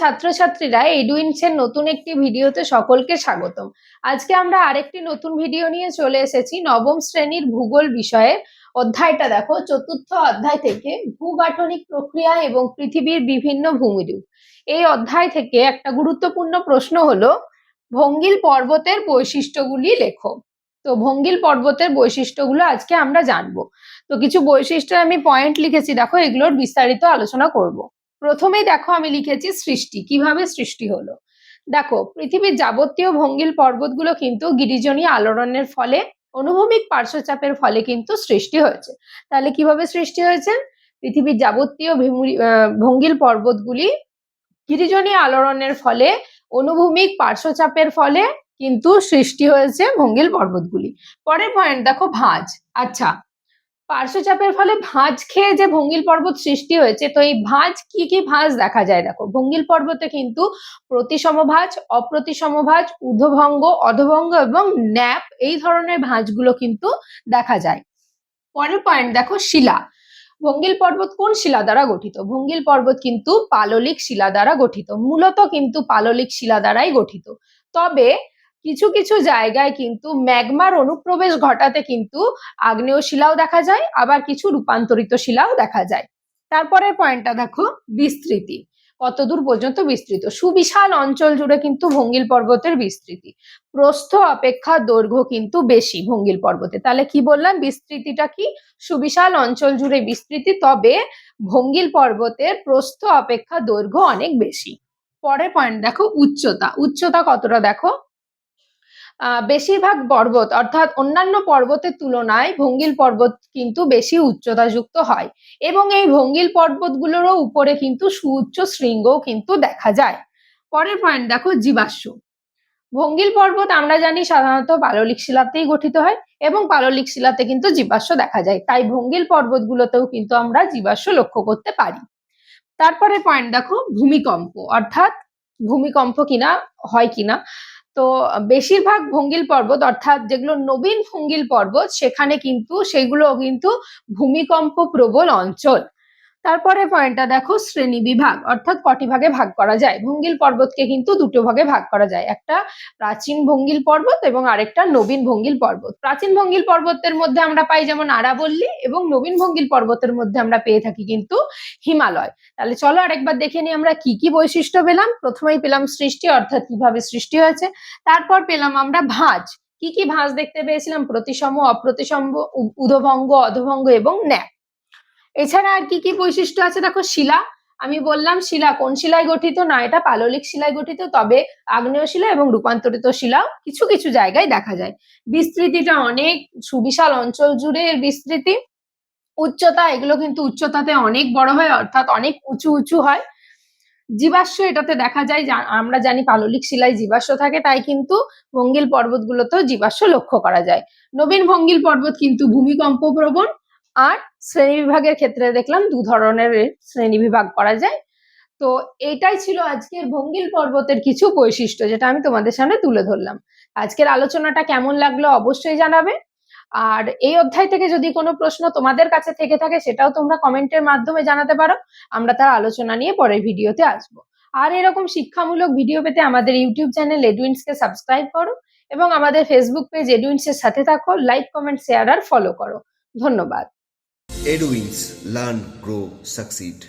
ছাত্রছাত্রীরা এডুইনসের নতুন একটি ভিডিওতে সকলকে স্বাগতম। আজকে আমরা আরেকটি নতুন ভিডিও নিয়ে চলে এসেছি, নবম শ্রেণির ভূগোল বিষয়ে। অধ্যায়টা দেখো, চতুর্থ অধ্যায় থেকে ভূগাঠনিক প্রক্রিয়া এবং পৃথিবীর বিভিন্ন ভূমিরূপ। এই অধ্যায় থেকে একটা গুরুত্বপূর্ণ প্রশ্ন হলো, ভঙ্গিল পর্বতের বৈশিষ্ট্যগুলি লেখো। তো ভঙ্গিল পর্বতের বৈশিষ্ট্যগুলো আজকে আমরা জানব। তো কিছু বৈশিষ্ট্য আমি পয়েন্ট লিখেছি, দেখো এগুলোর বিস্তারিত আলোচনা করব। প্রথমেই দেখো আমি লিখেছি সৃষ্টি। কীভাবে সৃষ্টি হলো? দেখো, পৃথিবীর যাবতীয় ভঙ্গিল পর্বতগুলো কিন্তু গিরিজনী আলোড়নের ফলে, অনুভূমিক পার্শ্বচাপের ফলে কিন্তু সৃষ্টি হয়েছে। তাহলে কীভাবে সৃষ্টি হয়েছে? পৃথিবীর যাবতীয় ভঙ্গিল পর্বতগুলি গিরিজনী আলোড়নের ফলে, অনুভূমিক পার্শ্বচাপের ফলে কিন্তু সৃষ্টি হয়েছে ভঙ্গিল পর্বতগুলি। পরের পয়েন্ট দেখো ভাঁজ। আচ্ছা পার্শ্বচাপের ফলে ভাঁজ খেয়ে যে ভঙ্গিল পর্বত সৃষ্টি হয়েছে, তো এই ভাঁজ, কি কি ভাঁজ দেখা যায়? দেখো, ভঙ্গিল পর্বতে কিন্তু প্রতিসম ভাঁজ, অপ্রতিসম ভাঁজ অধভঙ্গ এবং ন্যাপ এই ধরনের ভাঁজগুলো কিন্তু দেখা যায়। পরের পয়েন্ট দেখো, শিলা। ভঙ্গিল পর্বত কোন শিলা দ্বারা গঠিত? ভঙ্গিল পর্বত কিন্তু পাললিক শিলা দ্বারা গঠিত। মূলত কিন্তু পাললিক শিলা দ্বারাই গঠিত। তবে কিছু কিছু জায়গায় কিন্তু ম্যাগমার অনুপ্রবেশ ঘটাতে কিন্তু আগ্নেয় শিলাও দেখা যায়, আবার কিছু রূপান্তরিত শিলাও দেখা যায়। তারপরের পয়েন্টটা দেখো, বিস্তৃতি। কতদূর পর্যন্ত বিস্তৃত? সুবিশাল অঞ্চল জুড়ে কিন্তু ভঙ্গিল পর্বতের বিস্তৃতি। প্রস্থ অপেক্ষা দৈর্ঘ্য কিন্তু বেশি ভঙ্গিল পর্বতে। তাহলে কি বললাম? বিস্তৃতিটা কি? সুবিশাল অঞ্চল জুড়ে বিস্তৃতি, তবে ভঙ্গিল পর্বতের প্রস্থ অপেক্ষা দৈর্ঘ্য অনেক বেশি। পরের পয়েন্ট দেখো, উচ্চতা। উচ্চতা কতটা দেখো? বেশিরভাগ পর্বত, অর্থাৎ অন্যান্য পর্বতের তুলনায় ভঙ্গিল পর্বত কিন্তু বেশি উচ্চতাযুক্ত হয় এবং এই ভঙ্গিল পর্বতগুলোরও উপরে কিন্তু সুউচ্চ শৃঙ্গও কিন্তু দেখা যায়। পরের পয়েন্ট দেখো, জীবাশ্ম। ভঙ্গিল পর্বত আমরা জানি সাধারণত পাললিক শিলাতেই গঠিত হয় এবং পাললিক শিলাতে কিন্তু জীবাশ্ম দেখা যায়, তাই ভঙ্গিল পর্বতগুলোতেও কিন্তু আমরা জীবাশ্ম লক্ষ্য করতে পারি। তারপরে পয়েন্ট দেখো, ভূমিকম্প, অর্থাৎ ভূমিকম্প কিনা, হয় কিনা? তো বেশিরভাগ ভঙ্গিল পর্বত, অর্থাৎ যেগুলো নবীন ভঙ্গিল পর্বত, সেখানে কিন্তু, সেগুলো কিন্তু ভূমিকম্প প্রবল অঞ্চল। তারপরে পয়েন্টটা দেখো শ্রেণি বিভাগ, অর্থাৎ কটি ভাগে ভাগ করা যায়? ভঙ্গিল পর্বতকে কিন্তু দুটো ভাগে ভাগ করা যায়, একটা প্রাচীন ভঙ্গিল পর্বত এবং আরেকটা নবীন ভঙ্গিল পর্বত। প্রাচীন ভঙ্গিল পর্বতের মধ্যে আমরা পাই যেমন আরাবল্লী এবং নবীন ভঙ্গিল পর্বতের মধ্যে আমরা পেয়ে থাকি কিন্তু হিমালয়। তাহলে চলো আরেকবার দেখে নিই আমরা কি কি বৈশিষ্ট্য পেলাম। প্রথমেই পেলাম সৃষ্টি, অর্থাৎ কীভাবে সৃষ্টি হয়েছে। তারপর পেলাম আমরা ভাঁজ। কি কি ভাঁজ দেখতে পেয়েছিলাম? প্রতিসম অপ্রতিসম উ- উধভঙ্গ অধভঙ্গ এবং ন্যাপ এছাড়া আর কি কি বৈশিষ্ট্য আছে? দেখো, শিলা। আমি বললাম শিলা কোন শিলায় গঠিত? না, এটা পাললিক শিলায় গঠিত, তবে আগ্নেয় শিলা এবং রূপান্তরিত শিলা কিছু কিছু জায়গায় দেখা যায়। বিস্তৃতিটা অনেক সুবিশাল, অঞ্চল জুড়ে এর বিস্তৃতি। উচ্চতা, এগুলো কিন্তু উচ্চতাতে অনেক বড় হয়, অর্থাৎ অনেক উঁচু উঁচু হয়। জীবাশ্ম এটাতে দেখা যায় আমরা জানি পাললিক শিলায় জীবাশ্ম থাকে, তাই কিন্তু ভঙ্গিল পর্বতগুলোতেও জীবাশ্ম লক্ষ্য করা যায়। নবীন ভঙ্গিল পর্বত কিন্তু ভূমিকম্প প্রবণ আর শ্রেণি বিভাগের ক্ষেত্রে দেখলাম দু ধরনের শ্রেণি বিভাগ করা যায়। তো এটাই ছিল আজকের ভঙ্গিল পর্বতের কিছু বৈশিষ্ট্য, যেটা আমি তোমাদের সামনে তুলে ধরলাম। আজকের আলোচনাটা কেমন লাগল অবশ্যই জানাবে। আর এই অধ্যায় থেকে যদি কোনো প্রশ্ন তোমাদের কাছে থেকে থাকে, সেটাও তোমরা কমেন্টের মাধ্যমে জানাতে পারো। আমরা তার আলোচনা নিয়ে পরের ভিডিওতে আসব। আর এরকম শিক্ষামূলক ভিডিও পেতে আমাদের ইউটিউব চ্যানেল এডুইন্সকে সাবস্ক্রাইব করো এবং আমাদের ফেসবুক পেজ এডুইন্সের সাথে থাকো, লাইক, কমেন্ট, শেয়ার আর ফলো করো। ধন্যবাদ। Edwins Learn, Grow, Succeed.